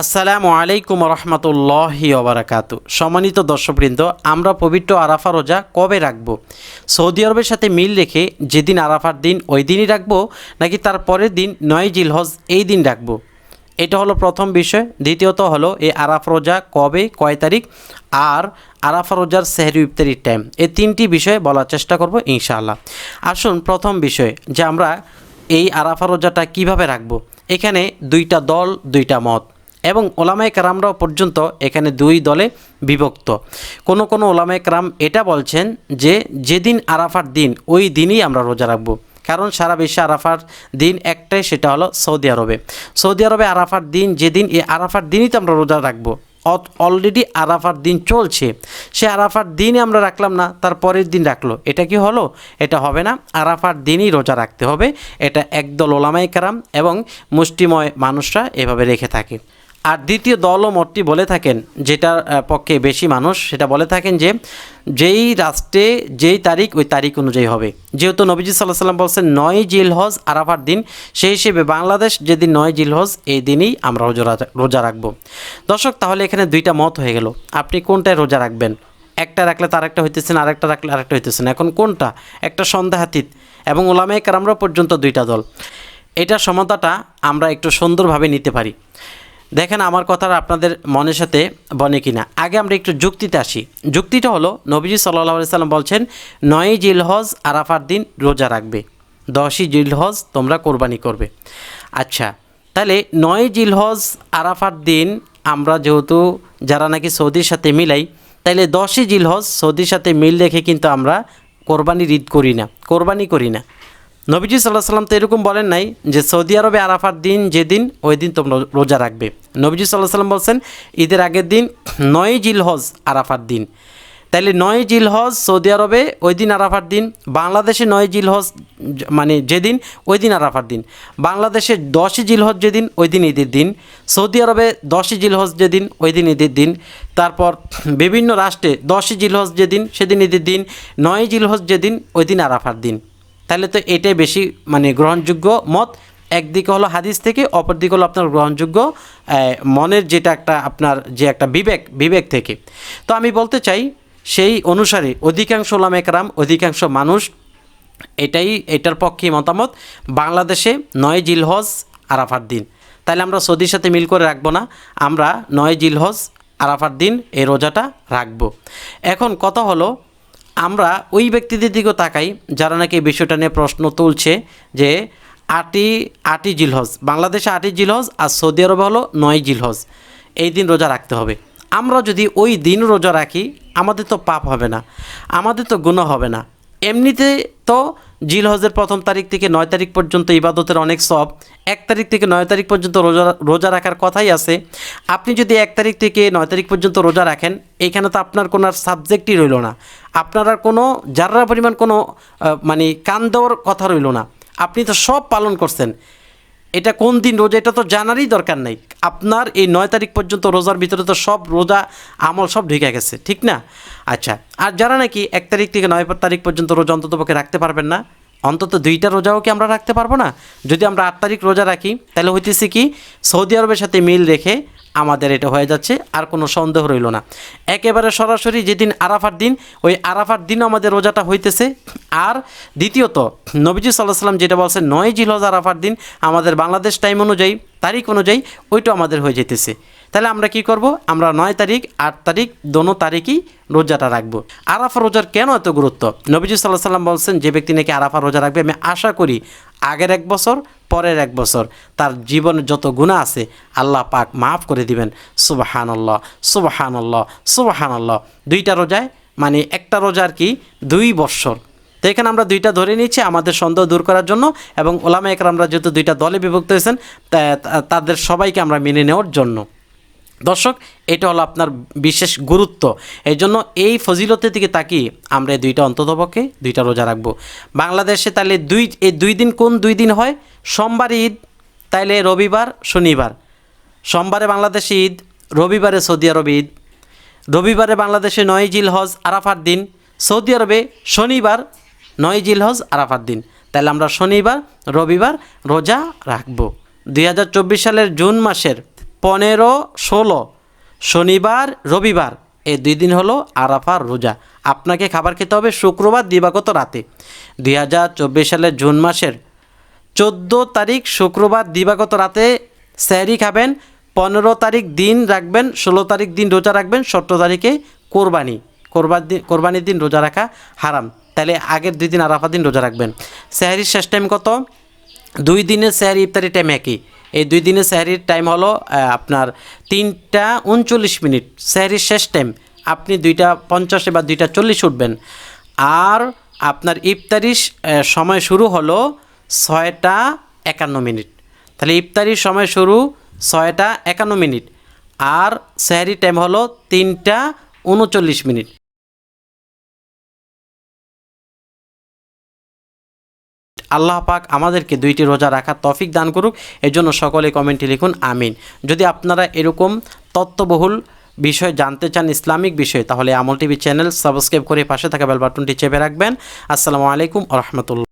আসসালামু আলাইকুম রহমতুল্লাহি ওবরাকাতু। সম্মানিত দর্শকবৃন্দ, আমরা পবিত্র আরাফা রোজা কবে রাখব? সৌদি আরবের সাথে মিল রেখে যেদিন আরাফার দিন, ওই দিনই রাখব, নাকি তার পরের দিন, নয় জিলহজ, এই দিন রাখব? এটা হলো প্রথম বিষয়। দ্বিতীয়ত হলো, এই আরাফা রোজা কবে, কয় তারিখ? আর আরাফা রোজার সেহরি ইফতারির টাইম এই তিনটি বিষয়ে বলার চেষ্টা করব, ইনশাআল্লাহ। আসুন, প্রথম বিষয়, যে আমরা এই আরাফা রোজাটা কীভাবে রাখব? এখানে দুইটা দল, দুইটা মত। এবং ওলামায় কারামরাও পর্যন্ত এখানে দুই দলে বিভক্ত। কোনো কোনো ওলামায় কারাম এটা বলছেন যে, যেদিন আরাফার দিন, ওই দিনই আমরা রোজা রাখব। কারণ সারা বিশ্বে আরাফার দিন একটাই, সেটা হলো সৌদি আরবে। সৌদি আরবে আরাফার দিন, যেদিন এই আরাফার দিনই তো আমরা রোজা রাখব। অলরেডি আরাফার দিন চলছে। সে আরাফার দিনই আমরা রাখলাম না, তার পরের দিন রাখল। এটা কি হলো? এটা হবে না। আরাফার দিনই রোজা রাখতে হবে। এটা একদল ওলামাই কারাম এবং মুষ্টিময় মানুষরা এভাবে রেখে থাকে। আর দ্বিতীয় দল ও মতটি বলে থাকেন, যেটার পক্ষে বেশি মানুষ, সেটা বলে থাকেন যে, যেই রাষ্ট্রে যেই তারিখ, ওই তারিখ অনুযায়ী হবে। যেহেতু নবীজি সাল্লাহ সাল্লাম বলছেন, নয় জিলহজ আরাফার দিন, সেই হিসেবে বাংলাদেশ যেদিন নয় জিলহজ, এই দিনই আমরা রোজা রোজা রাখব। দর্শক, তাহলে এখানে দুইটা মত হয়ে গেল। আপনি কোনটায় রোজা রাখবেন? একটা রাখলে তার একটা হইতেছেন আরেকটা রাখলে আরেকটা হইতেছেন এখন কোনটা? একটা সন্দেহাতীত এবং ওলামায় কারামরা পর্যন্ত দুইটা দল। এটা সমতাটা আমরা একটু সুন্দরভাবে নিতে পারি। দেখেন আমার কথাটা আপনাদের মনের সাথে বনে কিনা। আগে আমরা একটু যুক্তিতে আসি। যুক্তিটা হলো, নবীজি সাল্লাহ সাল্লাম বলছেন, নয়ই জিলহজ আরাফার দিন রোজা রাখবে, দশই জিলহজ তোমরা কোরবানি করবে। আচ্ছা তাহলে নয় জিলহজ আরাফার দিন আমরা যেহেতু যারা নাকি সৌদির সাথে মিলাই তাইলে দশই জিলহজ সৌদির সাথে মিল রেখে কিন্তু আমরা কোরবানির ঈদ করি না, কোরবানি করি না। নবীজি সাল্লাহ সাল্লাম তো এরকম বলেন নাই যে সৌদি আরবে আরাফার দিন যেদিন, ওই দিন তোমরা রোজা রাখবে। নবীজি সাল্লাহ সাল্লাম বলছেন, ঈদের আগের দিন নয় জিলহজ আরাফার দিন। তাইলে নয় জিলহজ সৌদি আরবে, ওই দিন আরাফার দিন। বাংলাদেশে নয় জিলহজ মানে যেদিন, ওই দিন আরাফার দিন। বাংলাদেশে দশই জিলহজ যেদিন, ওই দিন ঈদের দিন। সৌদি আরবে দশই জিলহজ যেদিন, ওই দিন ঈদের দিন। তারপর বিভিন্ন রাষ্ট্রে দশই জিলহজ যেদিন, সেদিন ঈদের দিন। নয় জিলহজ যেদিন, ওই দিন আরাফার দিন। তাহলে তো এটাই বেশি মানে গ্রহণযোগ্য মত। একদিকে হলো হাদিস থেকে অপর দিকে হলো আপনার গ্রহণযোগ্য মনের যেটা একটা আপনার যে একটা বিবেক বিবেক থেকে। তো আমি বলতে চাই, সেই অনুসারে অধিকাংশ ওলামেকরাম অধিকাংশ মানুষ এটাই, এটার পক্ষে মতামত, বাংলাদেশে নয় জিলহজ আরাফার দিন। তাহলে আমরা সৌদির সাথে মিল করে রাখব না, আমরা নয় জিলহজ আরাফার দিন, এই রোজাটা রাখব। এখন কথা হলো আমরা ওই ব্যক্তিদের দিকেও তাকাই যারা নাকি বিষয়টা নিয়ে প্রশ্ন তুলছে যে আটি আটি জিলহজ, বাংলাদেশে আটি জিলহজ আর সৌদি আরবে হলো নয় জিলহজ, এই দিন রোজা রাখতে হবে। আমরা যদি ওই দিন রোজা রাখি, আমাদের তো পাপ হবে না, আমাদের তো গুণ হবে না। এমনিতে তো জিলহজের প্রথম তারিখ থেকে নয় তারিখ পর্যন্ত ইবাদতের অনেক সব, এক তারিখ থেকে নয় তারিখ পর্যন্ত রোজা রোজা রাখার কথাই আছে। আপনি যদি এক তারিখ থেকে নয় তারিখ পর্যন্ত রোজা রাখেন এইখানে তো আপনার কোনো আর সাবজেক্টই রইল না। আপনার কোনো যারা পরিমাণ কোনো মানে কান দেওয়ার কথা রইল না। আপনি তো সব পালন করছেন। এটা কোন দিন রোজা, এটা তো জানারই দরকার নাই। আপনার এই নয় তারিখ পর্যন্ত রোজার ভিতরে তো সব রোজা, আমল সব ঢুকে গেছে, ঠিক না? আচ্ছা আর যারা নাকি এক তারিখ থেকে নয় তারিখ পর্যন্ত রোজা অন্তত পক্ষে রাখতে পারবেন না, অন্তত দুইটা রোজাও কি আমরা রাখতে পারব না? যদি আমরা আট তারিখ রোজা রাখি, তাহলে হইতেছে কি, সৌদি আরবের সাথে মিল রেখে আমাদের এটা হয়ে যাচ্ছে, আর কোনো সন্দেহ রইল না। একেবারে সরাসরি যেদিন আরাফার দিন, ওই আরাফার দিন আমাদের রোজাটা হইতেছে। আর দ্বিতীয়ত, নবীজি সাল্লাহ সাল্লাম যেটা বলছে নয় জিলহজ আরাফার দিন আমাদের বাংলাদেশ টাইম অনুযায়ী, তারিখ অনুযায়ী ওইটা আমাদের হয়ে যেতেছে। তাহলে আমরা কি করব? আমরা নয় তারিখ, আট তারিখ, দোনো তারিখই রোজাটা রাখব। আরাফা রোজার কেন এত গুরুত্ব? নবীজি সাল্লাহ সাল্লাম বলছেন, যে ব্যক্তি নাকি আরাফা রোজা রাখবে, আমি আশা করি আগের এক বছর, পরের এক বছর। তার জীবনে যত গুণা আছে, আল্লাহ পাক মাফ করে দিবেন। সুবাহানল্লাহ সুবাহানল্লাহ সুবাহানল্লাহ। দুইটা রোজায় মানে একটা রোজার কি, দুই বৎসর। তো এখানে আমরা দুইটা ধরে নিয়েছি আমাদের সন্দেহ দূর করার জন্য এবং ওলামা একরামরা যেহেতু দুইটা দলে বিভক্ত হয়েছেন তাদের সবাইকে আমরা মেনে নেওয়ার জন্য। দর্শক, এটা হলো আপনার বিশেষ গুরুত্ব। এই জন্য এই ফজিলতের দিকে তাকিয়ে আমরা এই দুইটা অন্ততপক্ষে দুইটা রোজা রাখব। বাংলাদেশে তাহলে দুই, এই দুই দিন কোন দুই দিন হয়? সোমবার ঈদ, তাইলে রবিবার, শনিবার। সোমবারে বাংলাদেশে ঈদ, রবিবারে সৌদি আরব ঈদ। রবিবারে বাংলাদেশে নয় জিল হজ আরাফার দিন। সৌদি আরবে শনিবার, নয় জিল হজ আরাফার দিন। তাহলে আমরা শনিবার, রবিবার রোজা রাখব। দুই হাজার চব্বিশ সালের জুন মাসের পনেরো, ষোলো, শনিবার, রবিবার। এই দুই দিন হলো আরাফার রোজা। আপনাকে খাবার খেতে হবে শুক্রবার, দিবাগত রাতে। দুই হাজার চব্বিশ সালের জুন মাসের চোদ্দ তারিখ শুক্রবার, দিবাগত রাতে স্যারি খাবেন। পনেরো তারিখ দিন রাখবেন, ষোলো তারিখ দিন রোজা রাখবেন, সতেরো তারিখে কোরবানি। কোরবার দিন কোরবানির দিন রোজা রাখা হারাম। তাহলে আগের দুই দিন আরাফা দিন রোজা রাখবেন। স্যারির শেষ টাইম কত? দুই দিনের স্যারি ইফতারি টাইম একই। এই দুই দিনে স্যারির টাইম হলো আপনার তিনটা উনচল্লিশ মিনিট। স্যারির শেষ টাইম আপনি দুইটা পঞ্চাশে বা দুইটা চল্লিশ উঠবেন। আর আপনার ইফতারির সময় শুরু হলো ছয়টা একান্ন মিনিট। তাহলে ইফতারির সময় শুরু ছয়টা একান্ন মিনিট। আর স্যারি টাইম হলো তিনটা উনচল্লিশ মিনিট। আল্লাহ পাক আমাদেরকে দুইটি রোজা রাখার তফিক দান করুক। এজন্য জন্য সকলে কমেন্টে লিখুন, আমিন। যদি আপনারা এরকম তত্ত্ববহুল বিষয় জানতে চান, ইসলামিক বিষয়, তাহলে আমল টিভি চ্যানেল সাবস্ক্রাইব করে পাশে থাকা বেল বাটনটি চেপে রাখবেন। আসসালামু আলাইকুম রহমতুল্লাহ।